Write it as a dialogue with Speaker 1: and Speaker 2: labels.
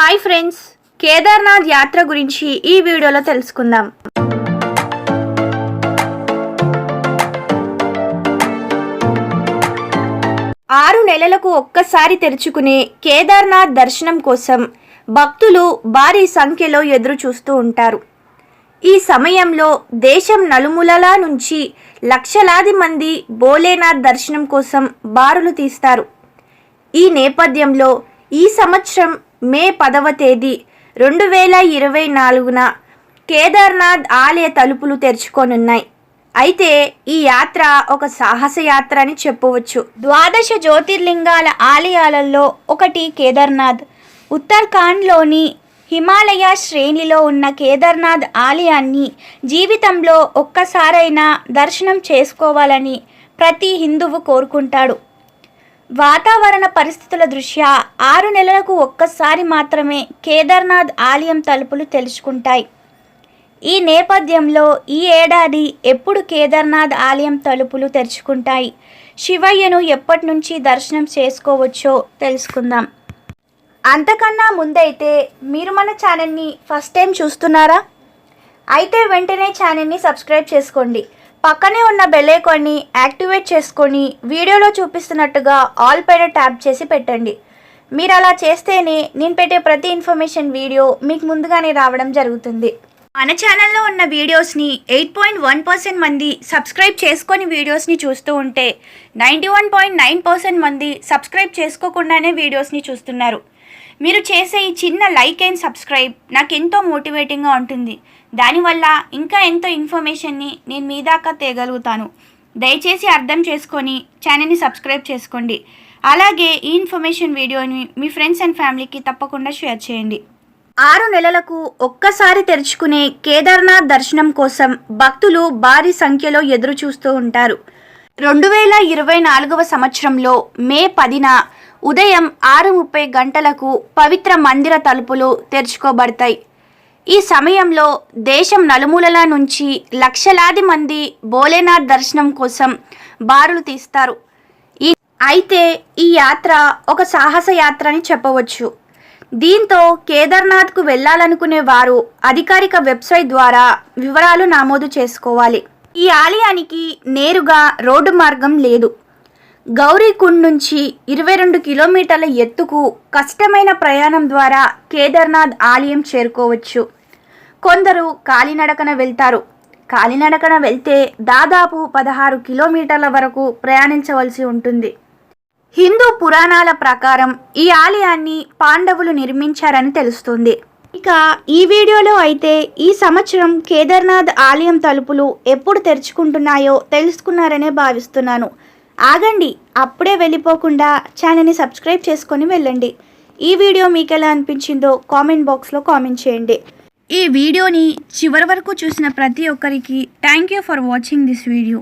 Speaker 1: Hi friends Kedarnath యాత్ర గురించి ఈ వీడియోలో తెలుసుకుందాం. ఆరు నెలలకు ఒక్కసారి తెరుచుకునే కేదార్నాథ్ దర్శనం కోసం భక్తులు భారీ సంఖ్యలో ఎదురు చూస్తూ ఉంటారు. ఈ సమయంలో దేశం నలుమూలలా నుంచి లక్షలాది మంది భోలేనాథ్ దర్శనం కోసం బారులు తీస్తారు. ఈ నేపథ్యంలో ఈ సంవత్సరం మే పదవ తేదీ రెండు వేల ఇరవై నాలుగున కేదార్నాథ్ ఆలయ తలుపులు తెరుచుకోనున్నాయి. అయితే ఈ యాత్ర ఒక సాహస యాత్ర అని చెప్పవచ్చు. ద్వాదశ జ్యోతిర్లింగాల ఆలయాలలో ఒకటి కేదార్నాథ్. ఉత్తరాఖండ్లోని హిమాలయ శ్రేణిలో ఉన్న కేదార్నాథ్ ఆలయాన్ని జీవితంలో ఒక్కసారైనా దర్శనం చేసుకోవాలని ప్రతి హిందువు కోరుకుంటాడు. వాతావరణ పరిస్థితుల దృష్ట్యా ఆరు నెలలకు ఒక్కసారి మాత్రమే కేదార్నాథ్ ఆలయం తలుపులు తెరుచుకుంటాయి. ఈ నేపథ్యంలో ఈ ఏడాది ఎప్పుడు కేదార్నాథ్ ఆలయం తలుపులు తెరుచుకుంటాయి? శివయ్యను ఎప్పటి నుంచి దర్శనం చేసుకోవచ్చో తెలుసుకుందాం. అంతకన్నా ముందైతే మీరు మన ఛానల్ని ఫస్ట్ టైం చూస్తున్నారా? అయితే వెంటనే ఛానల్ని సబ్స్క్రైబ్ చేసుకోండి. పక్కనే ఉన్న బెలైకాన్ని యాక్టివేట్ చేసుకొని వీడియోలో చూపిస్తున్నట్టుగా ఆల్ పైన ట్యాప్ చేసి పెట్టండి. మీరు అలా చేస్తేనే నేను పెట్టే ప్రతి ఇన్ఫర్మేషన్ వీడియో మీకు ముందుగానే రావడం జరుగుతుంది. మన ఛానల్లో ఉన్న వీడియోస్ని ఎయిట్ పాయింట్ వన్ పర్సెంట్ మంది సబ్స్క్రైబ్ చేసుకొని వీడియోస్ని చూస్తూ ఉంటే ninety one point nine percent మంది సబ్స్క్రైబ్ చేసుకోకుండానే వీడియోస్ని చూస్తున్నారు. మీరు చేసే ఈ చిన్న లైక్ అండ్ సబ్స్క్రైబ్ నాకు ఎంతో మోటివేటింగ్గా ఉంటుంది. దానివల్ల ఇంకా ఎంతో ఇన్ఫర్మేషన్ని నేను మీ దాకా తేగలుగుతాను. దయచేసి అర్థం చేసుకొని ఛానల్ని సబ్స్క్రైబ్ చేసుకోండి. అలాగే ఈ ఇన్ఫర్మేషన్ వీడియోని మీ ఫ్రెండ్స్ అండ్ ఫ్యామిలీకి తప్పకుండా షేర్ చేయండి. ఆరు నెలలకు ఒక్కసారి తెరుచుకునే కేదార్నాథ్ దర్శనం కోసం భక్తులు భారీ సంఖ్యలో ఎదురు చూస్తూ ఉంటారు. రెండు వేల ఇరవై నాలుగవ సంవత్సరంలో మే పదిన ఉదయం ఆరు ముప్పై గంటలకు పవిత్ర మందిర తలుపులు తెరుచుకోబడతాయి. ఈ సమయంలో దేశం నలుమూలల నుంచి లక్షలాది మంది భోలేనాథ్ దర్శనం కోసం బారులు తీస్తారు. ఈ అయితే ఈ యాత్ర ఒక సాహస యాత్ర అని చెప్పవచ్చు. దీంతో కేదార్నాథ్కు వెళ్ళాలనుకునే వారు అధికారిక వెబ్సైట్ ద్వారా వివరాలు నమోదు చేసుకోవాలి. ఈ ఆలయానికి నేరుగా రోడ్డు మార్గం లేదు. గౌరీకుండ్ నుంచి ఇరవై రెండు కిలోమీటర్ల ఎత్తుకు కష్టమైన ప్రయాణం ద్వారా కేదార్నాథ్ ఆలయం చేరుకోవచ్చు. కొందరు కాలినడకన వెళ్తారు. కాలినడకన వెళ్తే దాదాపు పదహారు కిలోమీటర్ల వరకు ప్రయాణించవలసి ఉంటుంది. హిందూ పురాణాల ప్రకారం ఈ ఆలయాన్ని పాండవులు నిర్మించారని తెలుస్తుంది. ఇక ఈ వీడియోలో అయితే ఈ సంవత్సరం కేదార్నాథ్ ఆలయం తలుపులు ఎప్పుడు తెరుచుకుంటున్నాయో తెలుసుకున్నారనే భావిస్తున్నాను. ఆగండి అప్పుడే వెళ్ళిపోకుండా ఛానల్ని సబ్స్క్రైబ్ చేసుకొని వెళ్ళండి. ఈ వీడియో మీకు ఎలా అనిపించిందో కామెంట్ బాక్స్లో కామెంట్ చేయండి. ఈ వీడియోని చివరి వరకు చూసిన ప్రతి ఒక్కరికి thank you for watching this video.